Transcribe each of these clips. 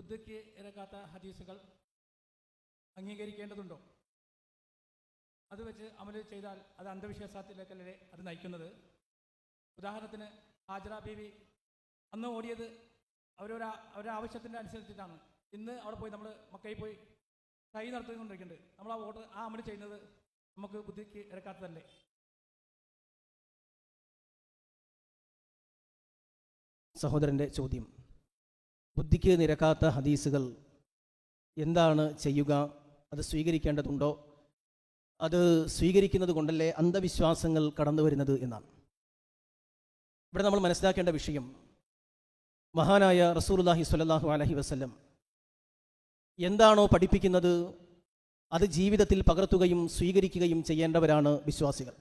ബുദ്ധിക്ക് ഇറക്കാത്ത ഹദീസുകൾ അംഗീകരിക്കേണ്ടതുണ്ടോ? അത് വെച്ച് അമൽ ചെയ്താൽ അത് അന്ധവിശ്വാസത്തിലേക്കല്ലേ അത് നയിക്കുന്നത്? ഉദാഹരണത്തിന് ഹാജറ ബീവി അന്ന് ഓടിയത് അവരൊരാ ആവശ്യത്തിന്റെ അനുസരിച്ചിട്ടാണ്. ഇന്ന് അവിടെ പോയി നമ്മൾ മക്കയിൽ പോയി കൈ നടത്തിക്കൊണ്ടിരിക്കുന്നുണ്ട്. നമ്മൾ ആ വോട്ട് ആ അമൽ ചെയ്യുന്നത് നമുക്ക് ബുദ്ധിക്ക് ഇറക്കാത്തതല്ലേ സഹോദരന്റെ ചോദ്യം. ബുദ്ധിക്ക് നിരക്കാത്ത ഹദീസുകൾ എന്താണ് ചെയ്യുക? അത് സ്വീകരിക്കേണ്ടതുണ്ടോ? അത് സ്വീകരിക്കുന്നത് കൊണ്ടല്ലേ അന്ധവിശ്വാസങ്ങൾ കടന്നു വരുന്നത് എന്നാണ്. ഇവിടെ നമ്മൾ മനസ്സിലാക്കേണ്ട വിഷയം മഹാനായ റസൂലുല്ലാഹി സ്വല്ലല്ലാഹു അലഹി വസല്ലം എന്താണോ പഠിപ്പിക്കുന്നത്? അത് ജീവിതത്തിൽ പകർത്തുകയും സ്വീകരിക്കുകയും ചെയ്യേണ്ടവരാണ് വിശ്വാസികൾ.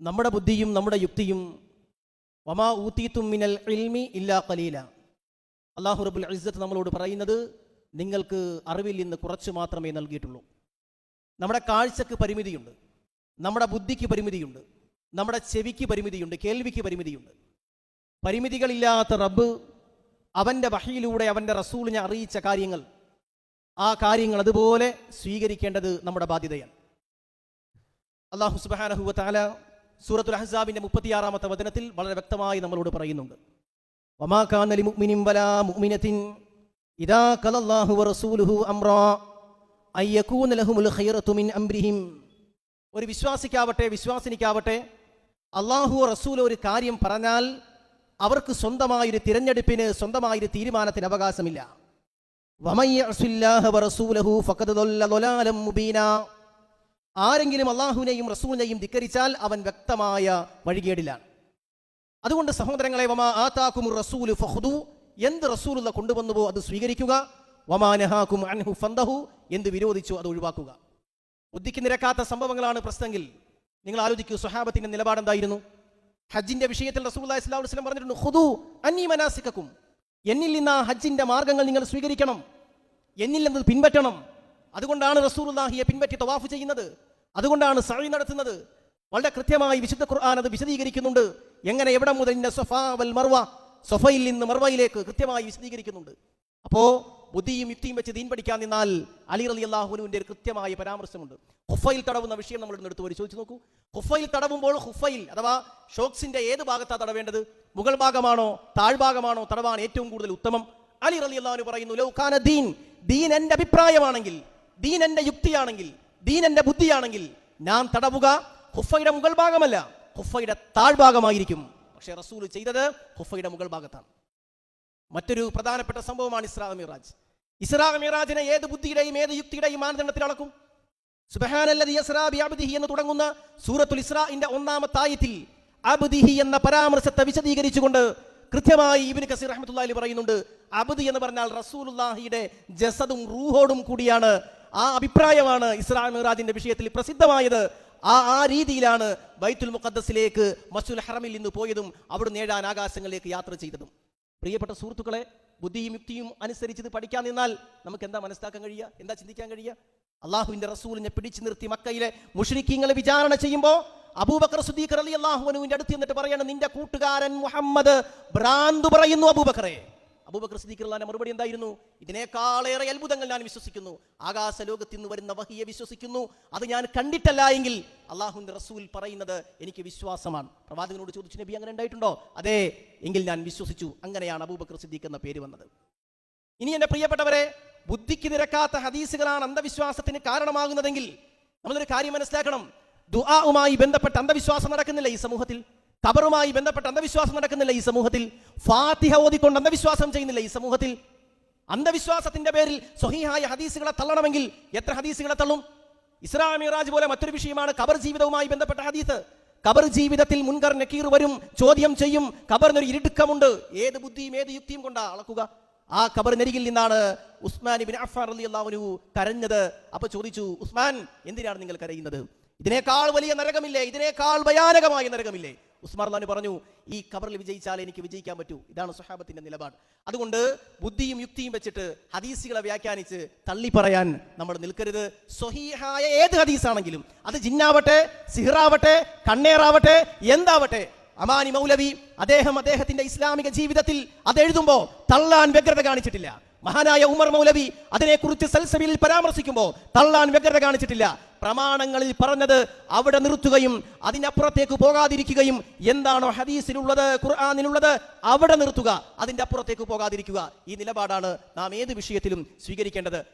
നമ്മുടെ ബുദ്ധിയും നമ്മുടെ യുക്തിയും വമാ ഊത്തീത്തും മിനൽ ഇൽമി ഇല്ലാ കലീല അള്ളാഹു റബുൽ ഇസ്സത്ത് നമ്മളോട് പറയുന്നത് നിങ്ങൾക്ക് അറിവിൽ നിന്ന് കുറച്ച് മാത്രമേ നൽകിയിട്ടുള്ളൂ. നമ്മുടെ കാഴ്ചക്ക് പരിമിതിയുണ്ട്. നമ്മുടെ ബുദ്ധിക്ക് പരിമിതിയുണ്ട്. നമ്മുടെ ചെവിക്ക് പരിമിതിയുണ്ട്. കേൾവിക്ക് പരിമിതിയുണ്ട്. പരിമിതികളില്ലാത്ത റബ്ബ് അവന്റെ വഹിയിലൂടെ അവന്റെ റസൂളിനെ അറിയിച്ച കാര്യങ്ങൾ ആ കാര്യങ്ങൾ അതുപോലെ സ്വീകരിക്കേണ്ടത് നമ്മുടെ ബാധ്യതയാണ്. അള്ളാഹു സുബാനഹുവ താല സൂറത്തുൽ അഹ്സാബിന്റെ മുപ്പത്തിയാറാമത്തെ വചനത്തിൽ വളരെ വ്യക്തമായി നമ്മളോട് പറയുന്നുണ്ട്. വമാ കാന ലിമുഅ്മിനിൻ വലാ മുഅ്മിനത്തിൻ ഇദാ ഖലല്ലാഹു വറസൂലുഹു അംറാ അയ്യകൂന ലഹുമുൽ ഖൈറത്തു മിൻ അംരിഹിം ഒരു വിശ്വാസിക്കാവട്ടെ വിശ്വാസിനിക്കാവട്ടെ അള്ളാഹു റസൂൽ ഒരു കാര്യം പറഞ്ഞാൽ അവർക്ക് സ്വന്തമായൊരു തിരഞ്ഞെടുപ്പിന് സ്വന്തമായൊരു തീരുമാനത്തിന് അവകാശമില്ല വമൻ യഅ്സില്ലാഹ വറസൂലഹു ഫഖദ് ضل ضلالا മുബീനാ ആരെങ്കിലും അള്ളാഹുവിനെയും റസൂലിനെയും ധിക്കരിച്ചാൽ അവൻ വ്യക്തമായ വഴികേടിലാണ് അതുകൊണ്ട് സഹോദരങ്ങളെ വമാ ആതാക്കും റസൂൽ ഫഹുദു എന്ത് റസൂലുള്ള കൊണ്ടുവന്നുവോ അത് സ്വീകരിക്കുക. വമാനഹാക്കും അൻഹു ഫന്തഹു എന്ത് വിരോധിച്ചു അത് ഒഴിവാക്കുക. ബുദ്ധിക്ക് നിരക്കാത്ത സംഭവങ്ങളാണ് പ്രശ്നമെങ്കിൽ നിങ്ങൾ ആലോചിക്കൂ സ്വഹാബത്തിന്റെ നിലപാടെന്തായിരുന്നു ഹജ്ജിന്റെ വിഷയത്തിൽ റസൂൽ ഇസ്ലാം വസ്ലം പറഞ്ഞിട്ടുണ്ട് ഹുദു അന്നീ മനാസിക്കും എന്നിൽ നിന്ന് ആ ഹജ്ജിന്റെ മാർഗങ്ങൾ നിങ്ങൾ സ്വീകരിക്കണം. എന്നിൽ നിന്ന് പിൻപറ്റണം. അതുകൊണ്ടാണ് റസൂലുള്ളാഹിയെ പിൻപറ്റി തവാഫ് ചെയ്യുന്നത്. അതുകൊണ്ടാണ് സഴി നടത്തുന്നത്. വളരെ കൃത്യമായി വിശുദ്ധ ഖുർആൻ അത് വിശദീകരിക്കുന്നുണ്ട്. എങ്ങനെ എവിടെ മുതൽ സൊഫാ വൽ മർവ? സൊഫയിൽ നിന്ന് മർവയിലേക്ക് കൃത്യമായി വിശദീകരിക്കുന്നുണ്ട്. അപ്പോ ബുദ്ധിയും യുക്തിയും വെച്ച് ദീൻ പഠിക്കാൻ നിന്നാൽ അലി അലി അള്ളാഹുനുവിന്റെ ഒരു കൃത്യമായ പരാമർശമുണ്ട്. ഹുഫയിൽ തടവുന്ന വിഷയം നമ്മൾ എടുത്ത് ചോദിച്ചു നോക്കൂ. ഹുഫയിൽ തടവുമ്പോൾ ഹുഫയിൽ അഥവാ ഷോക്സിന്റെ ഏത് ഭാഗത്താണ് തടവേണ്ടത്? മുകൾ ഭാഗമാണോ താഴ്ഭാഗമാണോ തടവാണ് ഏറ്റവും കൂടുതൽ ഉത്തമം? അലി അലി അള്ളാഹുന് പറയുന്നു ലൗഖാന ദീൻ ദീൻ എന്റെ അഭിപ്രായമാണെങ്കിൽ ദീൻ എന്റെ യുക്തിയാണെങ്കിൽ ദീൻ എന്റെ ബുദ്ധിയാണെങ്കിൽ ഞാൻ തടവുക ഹുഫയുടെ മുകൾ ഭാഗമല്ല. ഹുഫയുടെ താഴ്ഭാഗമായിരിക്കും. പക്ഷെ റസൂൽ ചെയ്തത് ഹുഫയുടെ മുകൾ ഭാഗത്താണ്. മറ്റൊരു പ്രധാനപ്പെട്ട സംഭവമാണ് ഇസ്രാ മിറാജ്. ഇസ്രാ മിറാജിനെ ഏത് ബുദ്ധിയുടെയും ഏത് യുക്തിയുടെയും മാനദണ്ഡത്തിൽ അളക്കും? സുബ്ഹാനല്ലദി യസ്റാ ബിഅബ്ദിഹി എന്ന് തുടങ്ങുന്ന സൂറത്തുൽ ഇസ്രാഇന്റെ ഒന്നാമത്തെ ആയത്തിൽ അബ്ദിഹി എന്ന പരാമർശത്തെ വിശദീകരിച്ചുകൊണ്ട് കൃത്യമായി ഇബ്നു കസീർ റഹ്മത്തുള്ളാഹി അലൈഹി പറയുന്നുണ്ട് അബ്ദി എന്ന് പറഞ്ഞാൽ റസൂലുല്ലാഹിയുടെ ജസദും റൂഹോടും കൂടിയാണ്. ആ അഭിപ്രായമാണ് ഇസ്രാ മിറാജിന്റെ വിഷയത്തിൽ പ്രസിദ്ധമായത്. ആ ആ രീതിയിലാണ് ബൈത്തുൽ മുഖദ്ദസിലേക്ക് മസുൽ ഹറമിൽ നിന്ന് പോയതും അവിടുന്ന് ഏഴാൻ ആകാശങ്ങളിലേക്ക് യാത്ര ചെയ്തതും. പ്രിയപ്പെട്ട സുഹൃത്തുക്കളെ ബുദ്ധിയും യുക്തിയും അനുസരിച്ച് ഇത് പഠിക്കാൻ നിന്നാൽ നമുക്ക് എന്താ മനസ്സിലാക്കാൻ കഴിയുക? എന്താ ചിന്തിക്കാൻ കഴിയുക? അള്ളാഹുവിന്റെ റസൂലിനെ പിടിച്ചു നിർത്തി മക്കയിലെ മുഷ്രിക്കീങ്ങളെ വിചാരണ ചെയ്യുമ്പോൾ അബൂബക്കർ സുദ്ദീഖർ അലി അള്ളാഹുവിന്റെ അടുത്ത് എന്നിട്ട് പറയണം നിന്റെ കൂട്ടുകാരൻ മുഹമ്മദ് ഭ്രാന്ത് പറയുന്നു അബൂബക്കറെ. അബൂബക്കർ സിദ്ദീഖ് മറുപടി എന്തായിരുന്നു? ഇതിനേക്കാളേറെ അത്ഭുതങ്ങൾ ഞാൻ വിശ്വസിക്കുന്നു. ആകാശ ലോകത്തിൽ നിന്ന് വരുന്ന വഹിയെ വിശ്വസിക്കുന്നു. അത് ഞാൻ കണ്ടിട്ടല്ല എങ്കിൽ അള്ളാഹു റസൂൽ പറയുന്നത് എനിക്ക് വിശ്വാസമാണ്. പ്രവാചകനോട് ചോദിച്ചു നബി അങ്ങനെ ഉണ്ടായിട്ടുണ്ടോ? അതെ എങ്കിൽ ഞാൻ വിശ്വസിച്ചു. അങ്ങനെയാണ് അബൂബക്കർ സിദ്ദീഖ് എന്ന പേര് വന്നത്. ഇനി എന്റെ പ്രിയപ്പെട്ടവരെ ബുദ്ധിക്ക് നിരക്കാത്ത ഹദീസുകളാണ് അന്ധവിശ്വാസത്തിന് കാരണമാകുന്നതെങ്കിൽ നമ്മളൊരു കാര്യം മനസ്സിലാക്കണം. ദുആവുമായി ബന്ധപ്പെട്ട അന്ധവിശ്വാസം നടക്കുന്നില്ല ഈ സമൂഹത്തിൽ. ഖബറുമായി ബന്ധപ്പെട്ട അന്ധവിശ്വാസം നടക്കുന്നില്ല ഈ സമൂഹത്തിൽ. ഫാത്തിഹ ഓതിക്കൊണ്ട് അന്ധവിശ്വാസം ചെയ്യുന്നില്ല ഈ സമൂഹത്തിൽ. അന്ധവിശ്വാസത്തിന്റെ പേരിൽ സ്വഹീഹായ ഹദീസുകളെ തള്ളണമെങ്കിൽ എത്ര ഹദീസുകളെ തള്ളും? ഇസ്ലാം മിറാജ് പോലെ മറ്റൊരു വിഷയമാണ് ഖബർ ജീവിതവുമായി ബന്ധപ്പെട്ട ഹദീസ്. ഖബർ ജീവിതത്തിൽ മുൻകർ നക്കീർ വരും ചോദ്യം ചെയ്യും ഖബറിനൊരു ഇരുടുക്കമുണ്ട് ഏത് ബുദ്ധിയും ഏത് യുക്തിയും കൊണ്ടാ അളക്കുക. ആ ഖബറിനരികിൽ നിന്നാണ് ഉസ്മാൻ ഇബിൻ അഫാർ അലി അള്ളാഹുനു കരഞ്ഞത്. അപ്പൊ ചോദിച്ചു ഉസ്മാൻ എന്തിനാണ് നിങ്ങൾ കരയുന്നത്? ഇതിനേക്കാൾ വലിയ നരകമില്ലേ? ഇതിനേക്കാൾ ഭയാനകമായ നരകമില്ലേ? ഉസ്മാർ അള്ളഹാന് പറഞ്ഞു ഈ കവറിൽ വിജയിച്ചാൽ എനിക്ക് വിജയിക്കാൻ പറ്റൂ. ഇതാണ് സുഹാബത്തിന്റെ നിലപാട്. അതുകൊണ്ട് ബുദ്ധിയും യുക്തിയും വെച്ചിട്ട് ഹദീസുകളെ വ്യാഖ്യാനിച്ച് തള്ളി പറയാൻ നമ്മൾ നിൽക്കരുത്. സ്വഹീഹായ ഏത് ഹദീസാണെങ്കിലും അത് ജിന്നാവട്ടെ സിഹറാവട്ടെ കണ്ണേറാവട്ടെ എന്താവട്ടെ അമാനി മൗലവി അദ്ദേഹം അദ്ദേഹത്തിന്റെ ഇസ്ലാമിക ജീവിതത്തിൽ അത് എഴുതുമ്പോൾ തള്ളാൻ വ്യഗ്രത കാണിച്ചിട്ടില്ല. മഹാനായ ഉമർ മൗലവി അതിനെക്കുറിച്ച് സൽസബിയിൽ പരാമർശിക്കുമ്പോൾ തള്ളാൻ വ്യഗ്രത കാണിച്ചിട്ടില്ല. പ്രമാണങ്ങളിൽ പറഞ്ഞത് അവിടെ നിർത്തുകയും അതിനപ്പുറത്തേക്ക് പോകാതിരിക്കുകയും എന്താണോ ഹദീസിലുള്ളത് ഖുർആാനിലുള്ളത് അവിടെ നിർത്തുക അതിന്റെ അപ്പുറത്തേക്ക് പോകാതിരിക്കുക. ഈ നിലപാടാണ് നാം ഏത് വിഷയത്തിലും സ്വീകരിക്കേണ്ടത്.